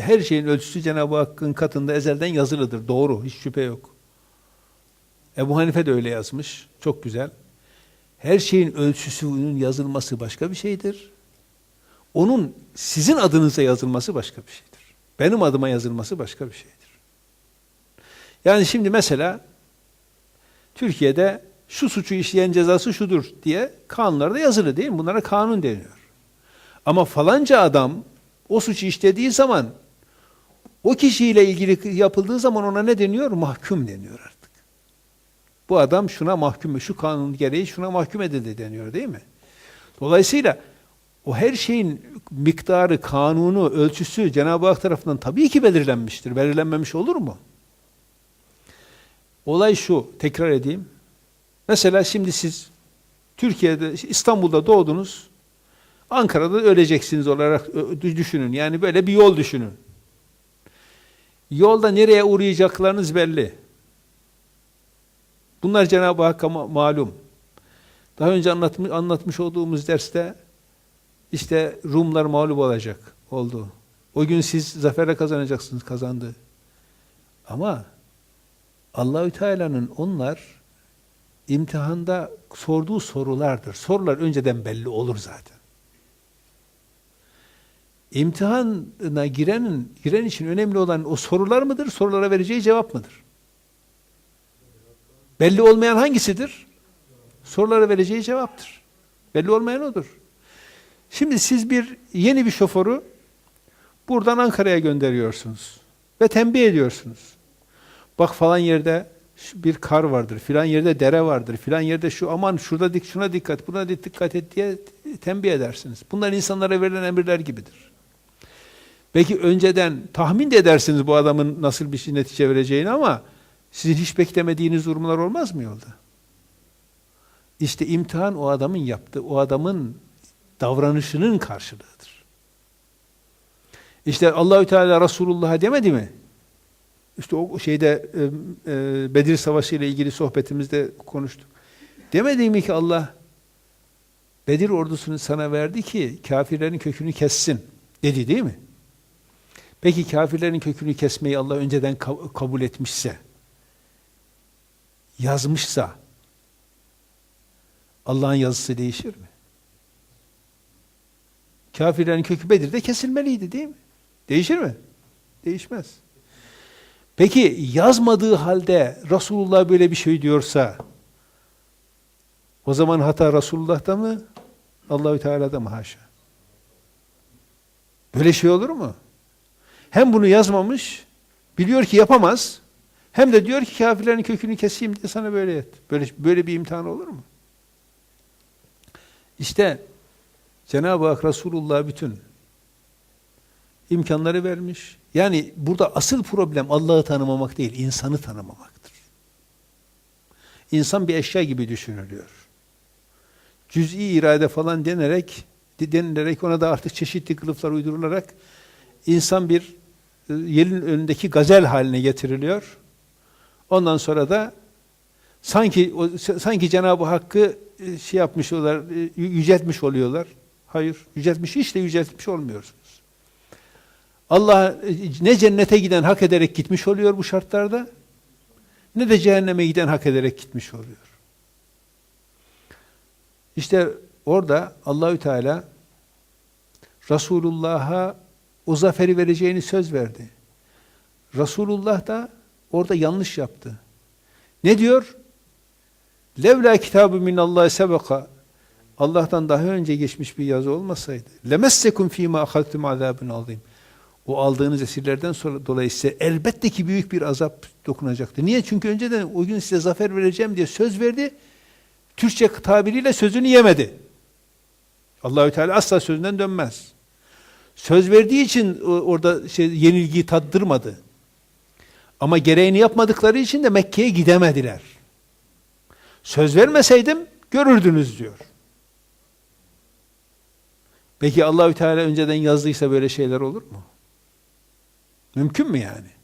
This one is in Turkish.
her şeyin ölçüsü Cenab-ı Hakk'ın katında ezelden yazılıdır. Doğru, hiç şüphe yok. Ebu Hanife de öyle yazmış. Çok güzel. Her şeyin ölçüsünün yazılması başka bir şeydir. Onun sizin adınıza yazılması başka bir şeydir. Benim adıma yazılması başka bir şeydir. Yani şimdi mesela Türkiye'de şu suçu işleyen cezası şudur diye kanunlarda yazılı değil mi? Bunlara kanun deniyor. Ama falanca adam o suçu işlediği zaman o kişiyle ilgili yapıldığı zaman ona ne deniyor? Mahkum deniyor artık. Bu adam şuna mahkum, şu kanun gereği şuna mahkum edildi deniyor değil mi? Dolayısıyla o her şeyin miktarı, kanunu, ölçüsü Cenab-ı Hak tarafından tabii ki belirlenmiştir. Belirlenmemiş olur mu? Olay şu, tekrar edeyim. Mesela şimdi siz Türkiye'de, İstanbul'da doğdunuz, Ankara'da öleceksiniz olarak düşünün. Yani böyle bir yol düşünün. Yolda nereye uğrayacaklarınız belli. Bunlar Cenab-ı Hakk'a malum. Daha önce anlatmış, anlatmış olduğumuz derste işte Rumlar mağlup olacak oldu. O gün siz zafere kazanacaksınız kazandı. Ama Allahü Teala'nın onlar imtihanda sorduğu sorulardır. Sorular önceden belli olur zaten. İmtihana girenin giren için önemli olan o sorular mıdır? Sorulara vereceği cevap mıdır? Belli olmayan hangisidir? Sorulara vereceği cevaptır. Belli olmayan odur. Şimdi siz bir yeni bir şoförü buradan Ankara'ya gönderiyorsunuz ve tembih ediyorsunuz. Bak falan yerde bir kar vardır, filan yerde dere vardır, filan yerde şu aman şurada dik şuna dikkat, buna dikkat et diye tembih edersiniz. Bunlar insanlara verilen emirler gibidir. Belki önceden tahmin de edersiniz bu adamın nasıl bir şey netice vereceğini ama sizin hiç beklemediğiniz durumlar olmaz mı yolda? İşte imtihan o adamın yaptığı, o adamın davranışının karşılığıdır. İşte Allahü Teala Resulullah'a demedi mi? İşte o şeyde e, e, Bedir Savaşı ile ilgili sohbetimizde konuştuk. Demedi mi ki Allah Bedir ordusunu sana verdi ki kafirlerin kökünü kessin dedi değil mi? Peki kafirlerin kökünü kesmeyi Allah önceden kabul etmişse, yazmışsa Allah'ın yazısı değişir mi? Kafirlerin kökü Bedir'de kesilmeliydi değil mi? Değişir mi? Değişmez. Peki yazmadığı halde Resulullah böyle bir şey diyorsa o zaman hata Resulullah'ta mı? Allahü Teala'da mı haşa? Böyle şey olur mu? Hem bunu yazmamış, biliyor ki yapamaz. Hem de diyor ki kafirlerin kökünü keseyim diye sana böyle et. Böyle böyle bir imtihan olur mu? İşte Cenab-ı Hak Resulullah bütün imkanları vermiş. Yani burada asıl problem Allah'ı tanımamak değil, insanı tanımamaktır. İnsan bir eşya gibi düşünülüyor. Cüz'i irade falan denerek, denilerek ona da artık çeşitli kılıflar uydurularak insan bir e, yelin önündeki gazel haline getiriliyor. Ondan sonra da sanki sanki Cenab-ı Hakk'ı e, şey yapmış oluyorlar, e, yüceltmiş oluyorlar. Hayır, yüceltmiş hiç de yüceltmiş olmuyorsunuz. Allah ne cennete giden hak ederek gitmiş oluyor bu şartlarda, ne de cehenneme giden hak ederek gitmiş oluyor. İşte orada Allahü Teala Resulullah'a o zaferi vereceğini söz verdi. Resulullah da orada yanlış yaptı. Ne diyor? Levla kitabı minallahi sebeka Allah'tan daha önce geçmiş bir yazı olmasaydı lemessekum fîmâ ahaltum azâbun azîm o aldığınız esirlerden sonra dolayı size elbette ki büyük bir azap dokunacaktı. Niye? Çünkü önceden o gün size zafer vereceğim diye söz verdi. Türkçe tabiriyle sözünü yemedi. Allahü Teala asla sözünden dönmez. Söz verdiği için orada şey, yenilgiyi tattırmadı. Ama gereğini yapmadıkları için de Mekke'ye gidemediler. Söz vermeseydim görürdünüz diyor. Peki Allahü Teala önceden yazdıysa böyle şeyler olur mu? Mümkün mü yani?